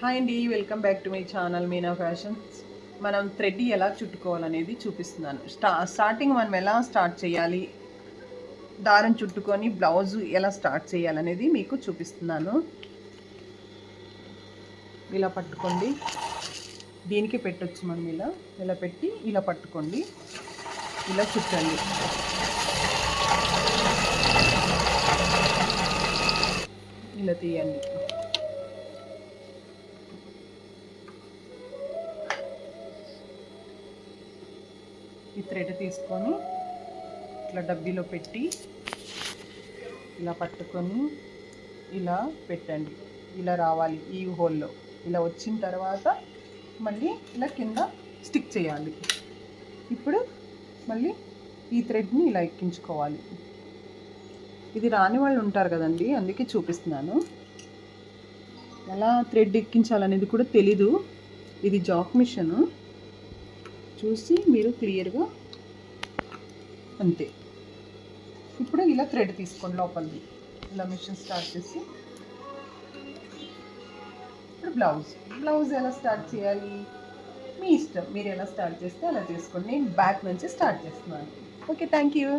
Hi అండి welcome back to my channel Meena fashions మనం thread ఎలా చుట్టుకోవాలనేది చూపిస్తున్నాను. స్టా స్టార్టింగ్ మనం ఎలా స్టార్ట్ చేయాలి? దారం చుట్టుకొని బ్లౌజ్ ఎలా స్టార్ట్ చేయాలనేది మీకు చూపిస్తున్నాను. ఇలా పట్టుకోండి. దీనికి పెట్టొచ్చు మనం ఇలా. ఇలా పెట్టి ఇలా పట్టుకోండి. ఇలా చుట్టండి. ఇలా తీయండి. ఈ థ్రెడ్ తీసుకొని ఇట్లా డబ్బీలో పెట్టి ఇలా పట్టుకొని ఇలా పెట్టండి. ఇలా రావాలి ఈ హోల్లో. ఇలా వచ్చిన తర్వాత మళ్ళీ ఇలా కింద స్టిక్ చేయాలి. ఇప్పుడు మళ్ళీ ఈ థ్రెడ్ని ఇలా ఎక్కించుకోవాలి. ఇది రాని వాళ్ళు ఉంటారు కదండి అందుకే చూపిస్తున్నాను. ఎలా థ్రెడ్ ఎక్కించాలనేది కూడా తెలీదు. ఇది జాక్ మిషన్. చూసి మీరు క్లియర్గా అంతే. ఇప్పుడు ఇలా థ్రెడ్ తీసుకోండి లోపలిది. ఇలా మిషన్ స్టార్ట్ చేసి. ఇప్పుడు బ్లౌజ్. బ్లౌజ్ ఎలా స్టార్ట్ చేయాలి? మీ ఇష్టం. మీరు ఎలా స్టార్ట్ చేస్తే అలా చేసుకోండి. నేను బ్యాక్ నుంచి స్టార్ట్ చేస్తున్నాను. Okay thank you.